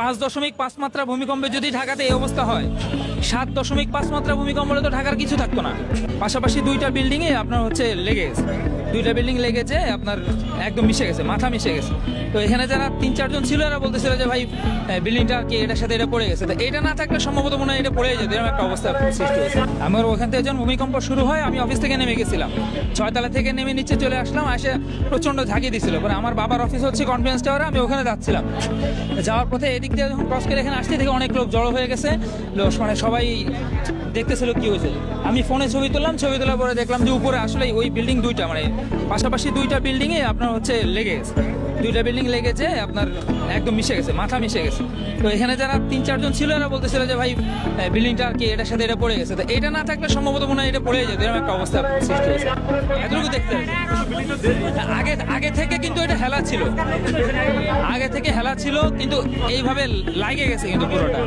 পাঁচ দশমিক পাঁচ মাত্রা ভূমিকম্পে যদি ঢাকাতে এই অবস্থা হয়, সাত দশমিক পাঁচ মাত্রা ভূমিকম্প হলে তো ঢাকার কিছু থাকতো না। পাশাপাশি দুইটা বিল্ডিং এ আপনার হচ্ছে লেগে গেছে। দুইটা বিল্ডিং লেগেছে, আপনার একদম মিশে গেছে, মাথা মিশে গেছে। তো এখানে যারা তিন, চারজন ছিল, এরা বলতেছিল যে, ভাই বিল্ডিংটা কি এটার সাথে এটা পড়ে গেছে? তো এটা না থাকলে সম্ভবত মনে হয় এটা পড়ে যেত, এরকম একটা অবস্থা সৃষ্টি হয়েছে। আমার ওখান থেকে যখন ভূমিকম্প শুরু হয়, আমি অফিস থেকে নেমে গেছিলাম। ছয়তলা থেকে নেমে নিচে চলে আসলাম, এসে প্রচণ্ড ঝাঁকি দিছিল। পরে আমার বাবার অফিস হচ্ছে কনফারেন্স টাওয়ারে আমি ওখানে যাচ্ছিলাম। যাওয়ার পথে এদিক দিয়ে যখন ক্রস করে এখানে আসতে থেকে অনেক লোক জড়ো হয়ে গেছে। লোক মানে সবাই দেখতেছিল কি হয়েছে। আমি ফোনে ছবি তুললাম, ছবি তোলার পরে দেখলাম যে উপরে আসলে ওই বিল্ডিং দুইটা মানে পাশাপাশি দুইটা বিল্ডিং এ আপনার হচ্ছে লেগে গেছে। দুইটা বিল্ডিং লেগেছে আপনার একদম মিশে গেছে, মাথা মিশে গেছে। তো এখানে যারা তিন চারজন ছিল এরা বলতেছিল যে, ভাই বিল্ডিংটা আর কি এটার সাথে এটা পড়ে গেছে। তো এটা না থাকলে সম্ভবত মনে হয় এটা পড়ে যেত, এরকম একটা অবস্থা সৃষ্টি হয়েছে। এতটুকু দেখতে আগে আগে থেকে কিন্তু এটা হেলা ছিল। আগে থেকে হেলা ছিল, কিন্তু এইভাবে লাগে গেছে কিন্তু পুরোটা।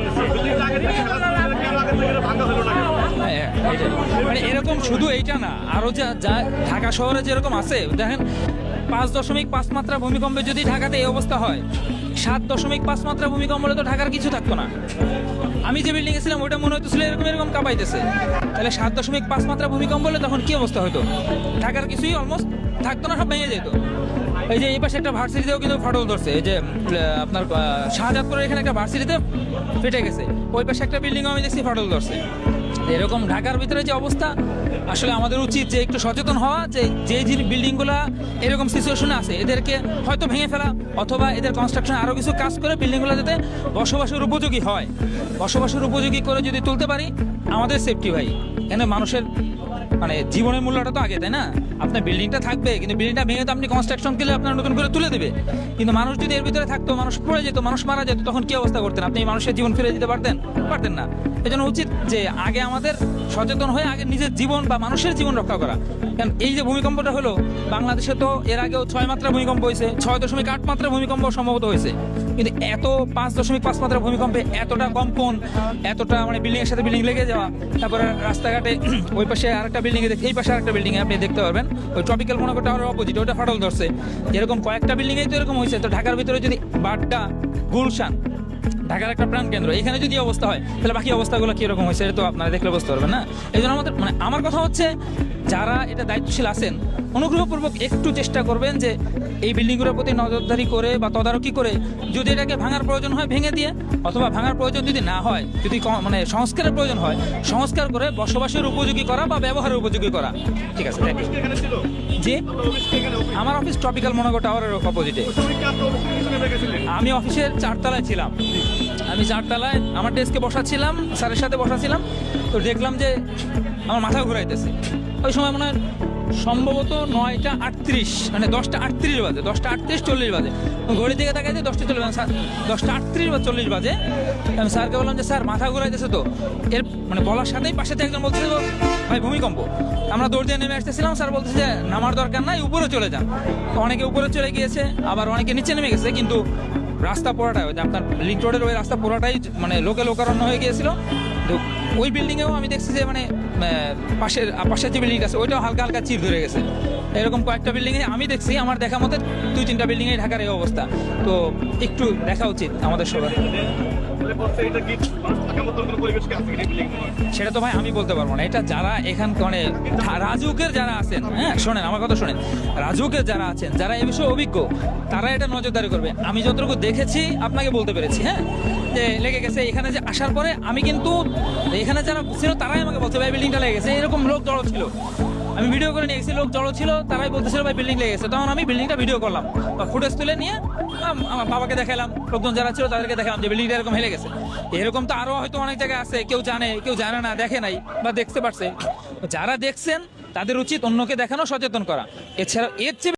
হ্যাঁ, মানে এরকম শুধু এইটা না আরও যা যা ঢাকা শহরে যেরকম আছে দেখেন পাঁচ দশমিক পাঁচ মাত্রা ভূমিকম্পে যদি ঢাকাতে এই অবস্থা হয় সাত দশমিক পাঁচ মাত্রা ভূমিকম্প হলে তো ঢাকার কিছু থাকতো না। আমি যে বিল্ডিং ছিলাম ওইটা মনে হইতেছিল এরকম এরকম কাঁপাইতেছে। তাহলে সাত দশমিক পাঁচ মাত্রা ভূমিকম্প হলে তখন কি অবস্থা হতো ঢাকার কিছুই অলমোস্ট থাকতো না সব ভেঙে যেত। এই যে এই পাশে একটা ভার্সিটিতেও কিন্তু ফাটল ধরছে এই যে আপনার শাহজাদপুরের এখানে একটা ভার্সিটিতে ফেটে গেছে। ওই পাশে একটা বিল্ডিংও আমি দেখছি ফাটল ধরছে এরকম ঢাকার ভিতরে যে অবস্থা, আসলে আমাদের উচিত যে একটু সচেতন হওয়া, যে যে যে বিল্ডিংগুলো এরকম সিচুয়েশনে আছে, এদেরকে হয়তো ভেঙে ফেলা অথবা এদের কনস্ট্রাকশন আরও কিছু কাজ করে বিল্ডিংগুলো যাতে বসবাসের উপযোগী হয়। বসবাসের উপযোগী করে যদি তুলতে পারি, আমাদের সেফটি ভাই। কেন মানুষের মানে জীবনের মূল্যটা তো আগে, তাই না? আপনার বিল্ডিংটা থাকবে, কিন্তু বিল্ডিংটা ভেঙে তো আপনি কনস্ট্রাকশন করলে আপনার নতুন করে তুলে দেবে। কিন্তু মানুষ যদি এর ভিতরে থাকতো, মানুষ পড়ে যেত, মানুষ মারা যেত, তখন কি অবস্থা করতেন? আপনি মানুষের জীবন ফিরে দিতে পারতেন? পারতেন না। এই জন্য উচিত যে আগে আমাদের সচেতন হয়ে আগে নিজের জীবন বা মানুষের জীবন রক্ষা করা। কারণ এই যে ভূমিকম্পটা হলো, বাংলাদেশে তো এর আগেও ছয় মাত্রা ভূমিকম্প হয়েছে, ছয় দশমিক আট মাত্রা ভূমিকম্প সম্ভবত হয়েছে। কিন্তু এত পাঁচ দশমিক পাঁচ মাত্রা ভূমিকম্পে এতটা কম্পন, এতটা মানে বিল্ডিং এর সাথে বিল্ডিং লেগে যাওয়া, তারপরে রাস্তাঘাটে ওই পাশে আরেকটা বিল্ডিং এই পাশে আরেকটা বিল্ডিং আপনি দেখতে পারবেন। ওই ট্রপিক্যাল মনে করতে টাওয়ারের অপোজিট ওটা ফাটল ধরছে। এরকম কয়েকটা বিল্ডিং এই তো এরকম হয়েছে। তো ঢাকার ভিতরে যদি বাড্ডা, গুলশান ঢাকার একটা প্রাণ কেন্দ্র। এখানে যদি অবস্থা হয়, তাহলে বাকি অবস্থাগুলো কীরকম হয়েছে এটা তো আপনারা দেখলে বুঝতে পারবেন না? এই জন্য আমাদের মানে আমার কথা হচ্ছে, যারা এটা দায়িত্বশীল আছেন, অনুগ্রহপূর্বক একটু চেষ্টা করবেন যে এই বিল্ডিংগুলোর প্রতি নজরদারি করে বা তদারকি করে যদি এটাকে ভাঙার প্রয়োজন হয়, ভেঙে দিয়ে, অথবা ভাঙার প্রয়োজন যদি না হয়, যদি মানে সংস্কারের প্রয়োজন হয়, সংস্কার করে বসবাসের উপযোগী করা বা ব্যবহারের উপযোগী করা। ঠিক আছে. জি আমার অফিস ট্রপিক্যাল মনোগো টাওয়ারের অপোজিটে আমি অফিসের চারতলায় ছিলাম। আমি চারতলায় আমার ডেস্কে বসাচ্ছিলাম স্যারের সাথে বসাছিলাম। তো দেখলাম যে আমার মাথা ঘুরাইতেছে। ওই সময় মনে হয় সম্ভবত নয়টা আটত্রিশ মানে দশটা আটত্রিশ বাজে, দশটা আটত্রিশ চল্লিশ বাজে। ঘড়ি দিকে তাকাইতে দশটা চল্লিশ স্যার, দশটা আটত্রিশ বা চল্লিশ বাজে। আমি স্যারকে বললাম যে, স্যার, মাথা ঘুরাইতেছে তো। এর মানে বলার সাথেই পাশে থেকে একজন বলতেছে, ভাই, ভূমিকম্প। আমরা দৌড় দিয়ে নেমে আসতেছিলাম। স্যার বলতেছে যে, নামার দরকার নাই, উপরে চলে যান। অনেকে উপরে চলে গিয়েছে, আবার অনেকে নিচে নেমে গেছে, কিন্তু রাস্তা যে আপনার লিঙ্ক রোডের ওই রাস্তা পোড়াটাই মানে লোকে লোকারণ্য হয়ে গিয়েছিল। ওই বিল্ডিংয়েও আমি দেখছি যে মানে পাশের পাশের যে বিল্ডিং আছে, ওইটাও হালকা হালকা চির ধরে গেছে। এরকম কয়েকটা বিল্ডিংয়ে আমি দেখছি, আমার দেখা মতে দুই তিনটা বিল্ডিংয়ে ঢাকার এই অবস্থা। তো একটু দেখা উচিত আমাদের সবার। সেটা তো ভাই আমি বলতে পারব না। এটা যারা এখান মানে রাজুকের যারা আছেন হ্যাঁ শোনেন আমার কথা শোনেন। রাজুকের যারা আছেন, যারা এ বিষয়ে অভিজ্ঞ, তারা এটা নজরদারি করবে। আমি যতটুকু দেখেছি, আপনাকে বলতে পেরেছি হ্যাঁ? যে লেগে গেছে এখানে যে আসার পরে আমি কিন্তু এখানে যারা ছিল, তারাই আমাকে বলছে, ভাই বিল্ডিংটা লেগে গেছে। এরকম লোক জড়ো ছিল। আমি ভিডিও করে নিয়ে গেছি, লোক জড়ো ছিল, তারাই বলতেছিল, ভাই বিল্ডিং লেগে গেছে। তখন আমি বিল্ডিংটা ভিডিও করলাম। বা ফুটেজ তুলে নিয়ে আমার বাবাকে দেখালাম। লোকজন যারা ছিল, তাদেরকে দেখালাম যে বিল্ডিংটা এরকম হেলে গেছে। এরকম তো আরও হয়তো অনেক জায়গায় আছে, কেউ জানে কেউ জানে না, দেখে নাই বা দেখতে পারছে। যারা দেখছেন, তাদের উচিত অন্যকে দেখানো, সচেতন করা। এছাড়া এর চেয়ে